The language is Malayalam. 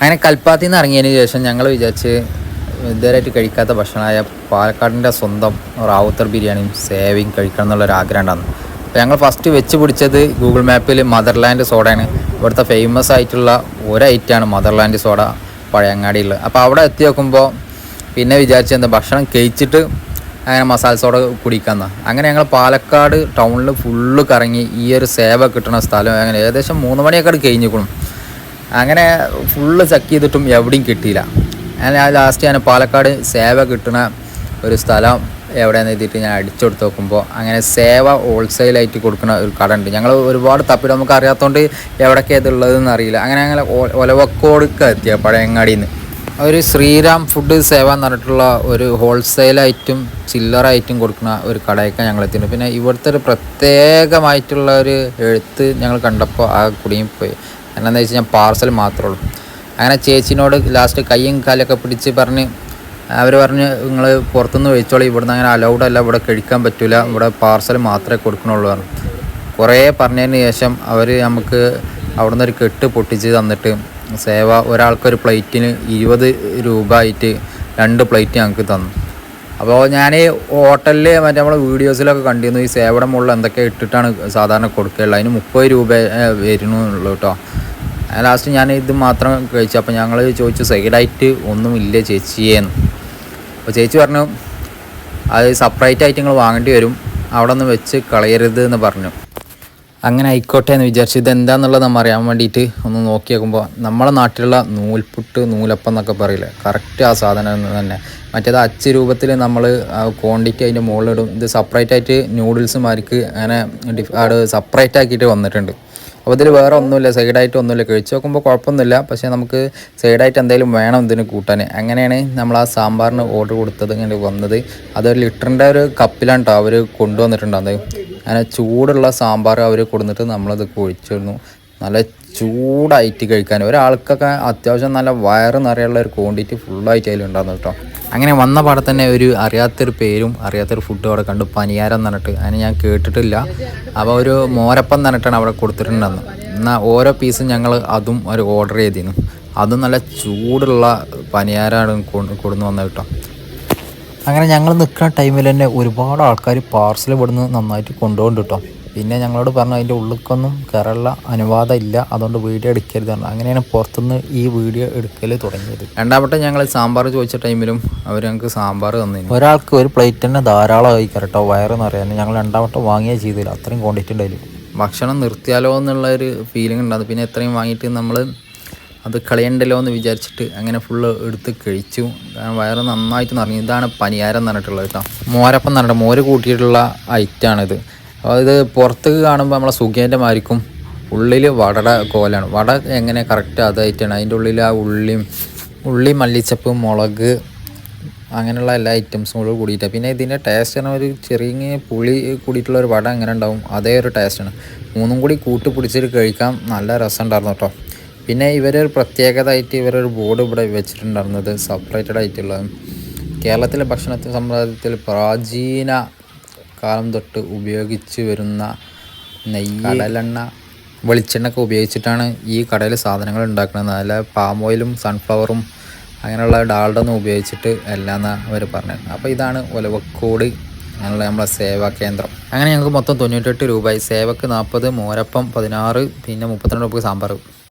അങ്ങനെ കൽപ്പാത്തിൽ നിന്ന് ഇറങ്ങിയതിന് ശേഷം ഞങ്ങൾ വിചാരിച്ച് ഇതുവരെയായിട്ട് കഴിക്കാത്ത ഭക്ഷണമായ പാലക്കാടിന്റെ സ്വന്തം റാവുത്തർ ബിരിയാണിയും സേവയും കഴിക്കണം എന്നുള്ളൊരു ആഗ്രഹം ഉണ്ടായിരുന്നു അപ്പോൾ ഞങ്ങൾ ഫസ്റ്റ് വെച്ച് പിടിച്ചത് ഗൂഗിൾ മാപ്പിൽ മദർലാൻഡ് സോഡയാണ്. ഇവിടുത്തെ ഫേമസ് ആയിട്ടുള്ള ഒരു മദർലാൻഡ് സോഡ പഴയങ്ങാടിയിൽ അപ്പോൾ അവിടെ എത്തി നോക്കുമ്പോൾ പിന്നെ വിചാരിച്ചു എന്താ ഭക്ഷണം കഴിച്ചിട്ട് അങ്ങനെ മസാല സോഡ കുടിക്കാന്ന അങ്ങനെ ഞങ്ങൾ പാലക്കാട് ടൗണിൽ ഫുള്ള് കറങ്ങി ഈ ഒരു സേവ കിട്ടുന്ന സ്ഥലം അങ്ങനെ ഏകദേശം മൂന്ന് മണിയൊക്കെ കഴിഞ്ഞിരിക്കണം അങ്ങനെ ഫുള്ള് ചെക്ക് ചെയ്തിട്ടും എവിടെയും കിട്ടിയില്ല. ഞാൻ ലാസ്റ്റ് ഞാൻ പാലക്കാട് സേവ കിട്ടുന്ന ഒരു സ്ഥലം എവിടെയാന്ന് എഴുതിയിട്ട് ഞാൻ അടിച്ചെടുത്ത് നോക്കുമ്പോൾ അങ്ങനെ സേവ ഹോൾസെയിലായിട്ട് കൊടുക്കുന്ന ഒരു കട ഉണ്ട്. ഞങ്ങൾ ഒരുപാട് തപ്പിട്ട് നമുക്ക് അറിയാത്തതുകൊണ്ട് എവിടെയൊക്കെ ഇതുള്ളതെന്ന് അറിയില്ല. അങ്ങനെ അങ്ങനെ ഒലവക്കോടുക്ക് എത്തിയ പഴയങ്ങാടിയിൽ നിന്ന് ഒരു ശ്രീരാം ഫുഡ് സേവ എന്ന് പറഞ്ഞിട്ടുള്ള ഒരു ഹോൾസെയിലായിട്ടും ചില്ലറായിട്ടും കൊടുക്കുന്ന ഒരു കടയൊക്കെ ഞങ്ങൾ എത്തിയിട്ടുണ്ട്. പിന്നെ ഇവിടുത്തെ ഒരു പ്രത്യേകമായിട്ടുള്ള ഒരു എഴുത്ത് ഞങ്ങൾ കണ്ടപ്പോൾ ആ കുടുങ്ങിപ്പോയി. എന്നാന്ന് വെച്ച് കഴിഞ്ഞാൽ പാർസൽ മാത്രമേ ഉള്ളൂ അങ്ങനെ ചേച്ചിനോട് ലാസ്റ്റ് കയ്യും കാലൊക്കെ പിടിച്ച് പറഞ്ഞ് അവർ പറഞ്ഞ് നിങ്ങൾ പുറത്തുനിന്ന് കഴിച്ചോളൂ ഇവിടുന്ന് അങ്ങനെ അലൗഡ് അല്ല ഇവിടെ കഴിക്കാൻ പറ്റില്ല ഇവിടെ പാർസൽ മാത്രമേ കൊടുക്കണുള്ളൂ പറഞ്ഞു. കുറേ പറഞ്ഞതിന് ശേഷം അവർ നമുക്ക് അവിടുന്ന് ഒരു കെട്ട് പൊട്ടിച്ച് തന്നിട്ട് സേവ ഒരാൾക്കൊരു പ്ലേറ്റിന് ഇരുപത് രൂപ ആയിട്ട് രണ്ട് പ്ലേറ്റ് ഞങ്ങൾക്ക് തന്നു. അപ്പോൾ ഞാൻ ഹോട്ടലിൽ മറ്റേ നമ്മളെ വീഡിയോസിലൊക്കെ കണ്ടിരുന്നു ഈ സേവയുടെ മുകളിൽ എന്തൊക്കെ ഇട്ടിട്ടാണ് സാധാരണ കൊടുക്കുകയുള്ളത് അതിന് മുപ്പത് രൂപ വരുന്നുള്ളൂ കേട്ടോ. ലാസ്റ്റ് ഞാൻ ഇത് മാത്രം കഴിച്ചു. അപ്പോൾ ഞങ്ങൾ ചോദിച്ചു സൈഡായിട്ട് ഒന്നുമില്ല ചേച്ചിയേന്ന്. അപ്പോൾ ചേച്ചി പറഞ്ഞു അത് സെപ്പറേറ്റ് ആയിട്ട് നിങ്ങൾ വാങ്ങേണ്ടി വരും. അവിടെ ഒന്ന് വെച്ച് കളയരുത് എന്ന് പറഞ്ഞു. അങ്ങനെ ആയിക്കോട്ടെ എന്ന് വിചാരിച്ചു. ഇത് എന്താണെന്നുള്ളത് നമ്മൾ അറിയാൻ വേണ്ടിയിട്ട് ഒന്ന് നോക്കി നോക്കുമ്പോൾ നമ്മളെ നാട്ടിലുള്ള നൂൽപുട്ട് നൂലപ്പം എന്നൊക്കെ പറയില്ല? കറക്റ്റ് ആ സാധനം തന്നെ. മറ്റേത് അച്ച് രൂപത്തിൽ നമ്മൾ ക്വാണ്ടിറ്റി അതിന്റെ മുകളിലിടും. ഇത് സെപ്പറേറ്റ് ആയിട്ട് നൂഡിൽസ് മാർക്ക് അങ്ങനെ ഡിഫ് സെപ്പറേറ്റ് ആക്കിയിട്ട് വന്നിട്ടുണ്ട്. അപ്പോൾ ഇതിൽ വേറെ ഒന്നുമില്ല സൈഡായിട്ട് ഒന്നുമില്ല കഴിച്ച് നോക്കുമ്പോൾ കുഴപ്പമൊന്നുമില്ല. പക്ഷേ നമുക്ക് സൈഡായിട്ട് എന്തെങ്കിലും വേണം ഇതിന് കൂട്ടാൻ. അങ്ങനെയാണ് നമ്മൾ ആ സാമ്പാറിന് ഓർഡർ കൊടുത്തത് ഇങ്ങനെ വന്നത്. അതൊരു ലിറ്ററിന്റെ ഒരു കപ്പിലാണ് കേട്ടോ അവർ കൊണ്ടുവന്നിട്ടുണ്ട് അത് അങ്ങനെ ചൂടുള്ള സാമ്പാർ അവർ കൊടുത്തിട്ട് നമ്മളത് കുഴിച്ചിരുന്നു. നല്ല ചൂടായിട്ട് കഴിക്കാൻ. ഒരാൾക്കൊക്കെ അത്യാവശ്യം നല്ല വയറ് നിറയുള്ള ഒരു ക്വാണ്ടിറ്റി ഫുള്ളായിട്ട് അതിലുണ്ടായിരുന്നു കേട്ടോ. അങ്ങനെ വന്ന പാടെ തന്നെ ഒരു അറിയാത്തൊരു പേരും അറിയാത്തൊരു ഫുഡും അവിടെ കണ്ടു. പനിയാരം എന്ന് പറഞ്ഞിട്ട്. അതിന് ഞാൻ കേട്ടിട്ടില്ല. അപ്പോൾ ഒരു മോരപ്പം എന്ന് പറഞ്ഞിട്ടാണ് അവിടെ കൊടുത്തിട്ടുണ്ടെന്ന് എന്നാൽ ഓരോ പീസും ഞങ്ങൾ അതും ഒരു ഓർഡർ ചെയ്തിരുന്നു. അതും നല്ല ചൂടുള്ള പനിയാരാണ് കൊടുന്ന് വന്നത് കേട്ടോ. അങ്ങനെ ഞങ്ങൾ നിൽക്കുന്ന ടൈമിൽ തന്നെ ഒരുപാട് ആൾക്കാർ പാർസൽ ഇവിടുന്ന് നന്നായിട്ട് കൊണ്ടുപോകുന്നുണ്ട് കേട്ടോ. പിന്നെ ഞങ്ങളോട് പറഞ്ഞു അതിന്റെ ഉള്ളിലേക്കൊന്നും കയറുള്ള അനുവാദം ഇല്ല അതുകൊണ്ട് വീഡിയോ എടുക്കരുത് പറഞ്ഞു. അങ്ങനെയാണ് പുറത്തുനിന്ന് ഈ വീഡിയോ എടുക്കൽ തുടങ്ങിയത്. രണ്ടാമത്തെ ഞങ്ങൾ സാമ്പാർ ചോദിച്ച ടൈമിലും അവർ ഞങ്ങൾക്ക് സാമ്പാർ തന്നിരുന്നു. ഒരാൾക്ക് ഒരു പ്ലേറ്റ് തന്നെ ധാരാളമായി കേട്ടോ വയറെന്ന് പറയാൻ ഞങ്ങൾ രണ്ടാമത്തെ വാങ്ങിയേ ചെയ്തില്ല അത്രയും ക്വാണ്ടിറ്റി ഉണ്ടായിരുന്നു ഭക്ഷണം നിർത്തിയാലോ എന്നുള്ള ഒരു ഫീലിംഗ് ഉണ്ടായിരുന്നു. പിന്നെ എത്രയും വാങ്ങിയിട്ട് നമ്മൾ അത് കളയണ്ടല്ലോ എന്ന് വിചാരിച്ചിട്ട് അങ്ങനെ ഫുള്ള് എടുത്ത് കഴിച്ചു. കാരണം വയറ് നന്നായിട്ട് നിറഞ്ഞു. ഇതാണ് പനിയാരം എന്ന് പറഞ്ഞിട്ടുള്ളത് കേട്ടോ. മോരപ്പം എന്ന് പറഞ്ഞിട്ട് മോര് കൂട്ടിയിട്ടുള്ള ഐറ്റാണിത് ഇത് പുറത്തേക്ക് കാണുമ്പോൾ നമ്മളെ സുഖേന്റെ മാരിക്കും. ഉള്ളിൽ വടയുടെ കോലാണ്. വട എങ്ങനെ കറക്റ്റ് അതായിട്ടാണ്. അതിന്റെ ഉള്ളിൽ ആ ഉള്ളിയും ഉള്ളി മല്ലിച്ചപ്പ് മുളക് അങ്ങനെയുള്ള എല്ലാ ഐറ്റംസും കൂടെ കൂടിയിട്ടാണ് പിന്നെ ഇതിന്റെ ടേസ്റ്റ് പറഞ്ഞാൽ ഒരു ചെറിയ പുളി കൂടിയിട്ടുള്ള ഒരു വട എങ്ങനെ ഉണ്ടാവും അതേ ഒരു ടേസ്റ്റാണ് മൂന്നും കൂടി കൂട്ടി പിടിച്ചിട്ട് കഴിക്കാൻ നല്ല രസം ഉണ്ടായിരുന്നു കേട്ടോ. പിന്നെ ഇവരൊരു പ്രത്യേകതയായിട്ട് ഇവരൊരു ബോർഡ് ഇവിടെ വെച്ചിട്ടുണ്ടായിരുന്നത് സെപ്പറേറ്റഡ് ആയിട്ടുള്ളത്. കേരളത്തിലെ ഭക്ഷണ സമ്പ്രദായത്തിൽ പ്രാചീന കാലം തൊട്ട് ഉപയോഗിച്ച് വരുന്ന നെയ്യ് കടലെണ്ണ വെളിച്ചെണ്ണയൊക്കെ ഉപയോഗിച്ചിട്ടാണ് ഈ കടയിൽ സാധനങ്ങൾ ഉണ്ടാക്കുന്നത്. നല്ല പാം ഓയിലും സൺഫ്ലവറും അങ്ങനെയുള്ള ഡാൾഡൊന്നും ഉപയോഗിച്ചിട്ട് അല്ല എന്നാണ് അവർ പറഞ്ഞത്. അപ്പോൾ ഇതാണ് ഒലവക്കോട് അങ്ങനെയുള്ള നമ്മളെ സേവാ കേന്ദ്രം. അങ്ങനെ ഞങ്ങൾക്ക് മൊത്തം തൊണ്ണൂറ്റെട്ട് രൂപയായി സേവക്ക് നാൽപ്പത് മോരപ്പം പതിനാറ് പിന്നെ മുപ്പത്തിരണ്ട് രൂപ സാമ്പാർ.